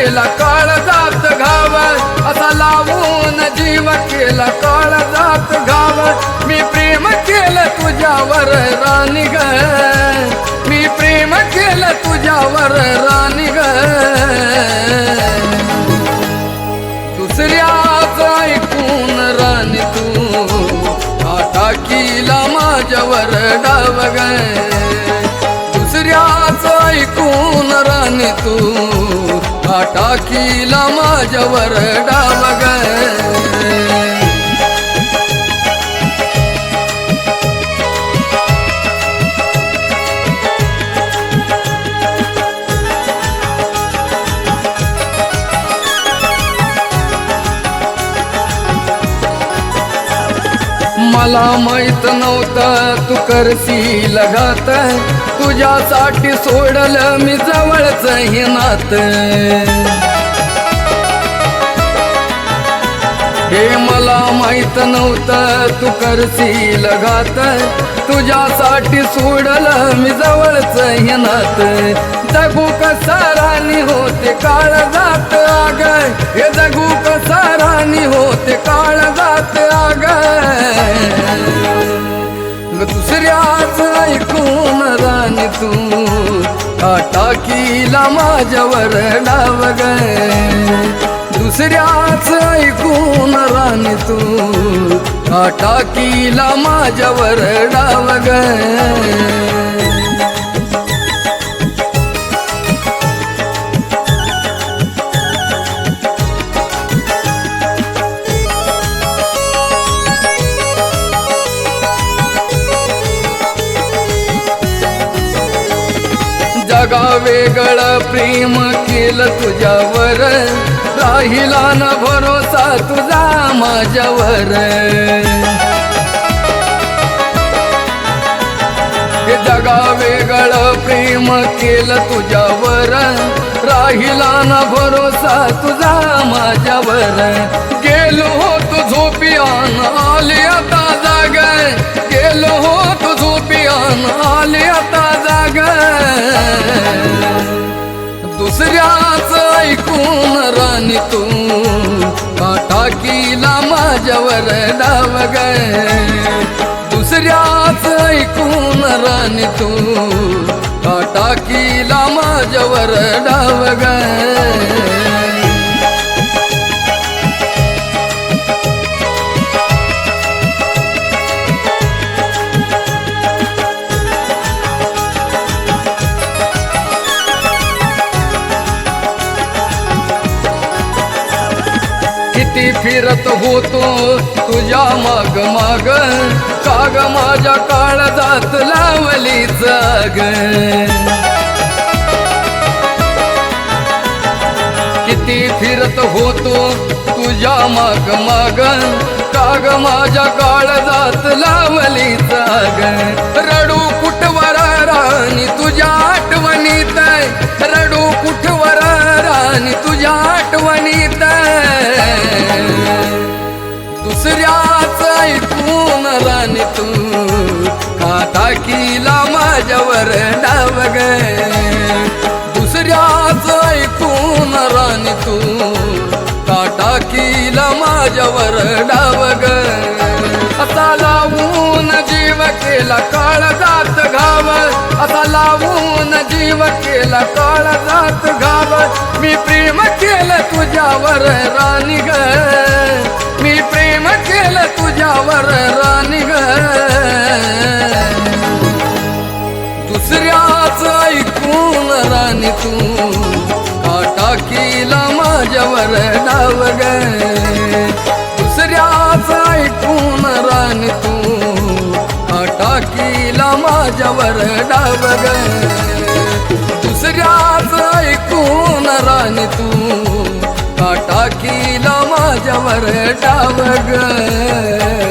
केला काळ जात घाव असा लावून जीव केला काळ जात घाव मी प्रेम केलं तुझ्यावर राणी ग. मी प्रेम केलं तुझ्यावर राणी ग. दुसऱ्याच ऐकून राणी तू आता किला माझ्यावर डाव ग. आता माझ्यावर डाव मला माहीत नव्हतं तू करशील लगात. तुझ्यासाठी सोडलं मी जवळच हे नात. हे मला माहीत नव्हतं तू करशील लगात. तुझ्यासाठी सोडलं मी जवळच हे नात. जगू कसाराणी होते काळ जात आग हे जगू कसाराणी होते काळ जात टाकीला माझ्यावर डाव ग दुसऱ्याच ऐकून राणी तू. टाकीला माझ्यावर डाव ग जगा वेगळं प्रेम केलं तुझ्यावर. राहिला न भरोसा तुझा माझ्यावर. जगा वेगळं प्रेम केलं तुझ्यावर. राहिला न भरोसा तुझा माझ्यावर. दुसऱ्याच ऐकून राणी तू. टाकीला माझ्यावर डाव ग. दुसऱ्याच ऐकून राणी तू. टाकीला माझ्यावर डाव ग. किती फिरत होतो? तुझ्या माग माग. काग माझ्या काळजात लावली जाग. किती फिरत होतो? तुझ्या माग माग. काग माझ्या काळजात लावली जाग. किला माझ्यावर डाव ग. दुसऱ्याच ऐकून राणी तू काटा किला माझ्यावर डाव ग. आता लावून जीव केला काळ जात घाव. आता लावून जीव केला काळ जात घाव. मी प्रेम केलं तुझ्यावर राणी ग. मी प्रेम केलं तुझ्यावर राणी ग. दुसऱ्याच ऐकून राणी तू काटा किला माझ्यावर डाव ग दुसऱ्याच ऐकून राणी तू काटा किला माझ्यावर डाव ग दुसऱ्याच ऐकून राणी तू काटा किला माझ्यावर डाव ग